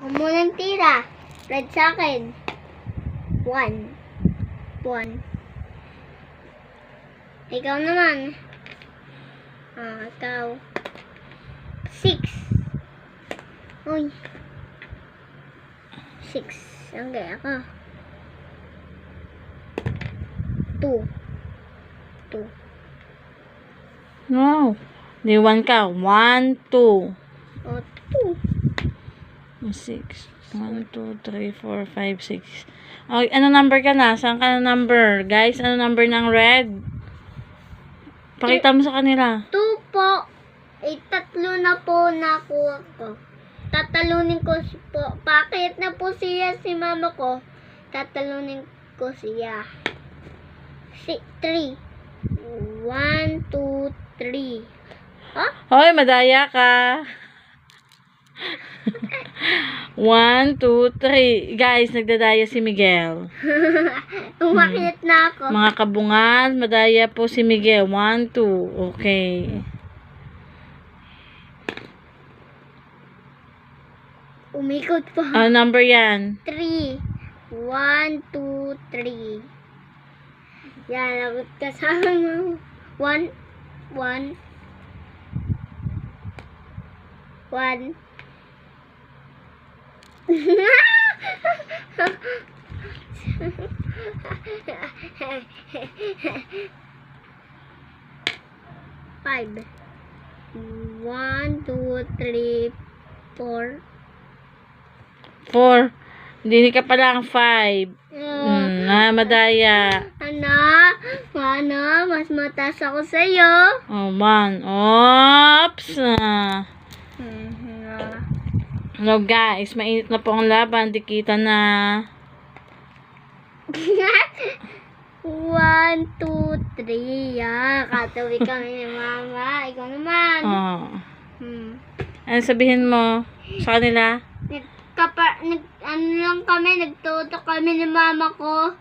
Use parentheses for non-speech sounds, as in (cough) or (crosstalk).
Ako munang tira. Red sa akin. One. One. Ikaw naman. Ah, ikaw. Six. Uy. Six. Ang gaya ka. Two. Two. Wow. Di one ka. One, two. Oh, two. Six. One, two, three, four, five, six. Okay, ano number ka na? Saan ka na number? Guys, ano number ng red? Pakita mo sa kanila. Two po. Eh, tatlo na po nakuha ko. Tatalunin ko si po. Pakit na po siya si mama ko. Tatalunin ko siya. Si, three. One, two, three. Oh? Hoy, madaya ka. One, two, three. Guys, nagdadaya si Miguel. (laughs) Umakit na ako. Mga kabungan, madaya po si Miguel. One, two. Okay. Umikot pa. Ano number yan? Three. One, two, three. Yan, lagot ka sa ano. One, one, one. Five. One, two, three, four. Four. Hindi ka pa lang five. Hmm, ah, madaya. Ano? Ano? Mas mataas ako sa'yo. Oh, man. Oops. Ah. Hello guys, mainit na po ang laban. Dikita na. One, two, three. Yan. Katawi kami ni mama. Ikaw naman. Oh. Hmm. Ano sabihin mo sa kanila? Nagkapa, nag, ano lang kami, nagtuto kami ni mama ko.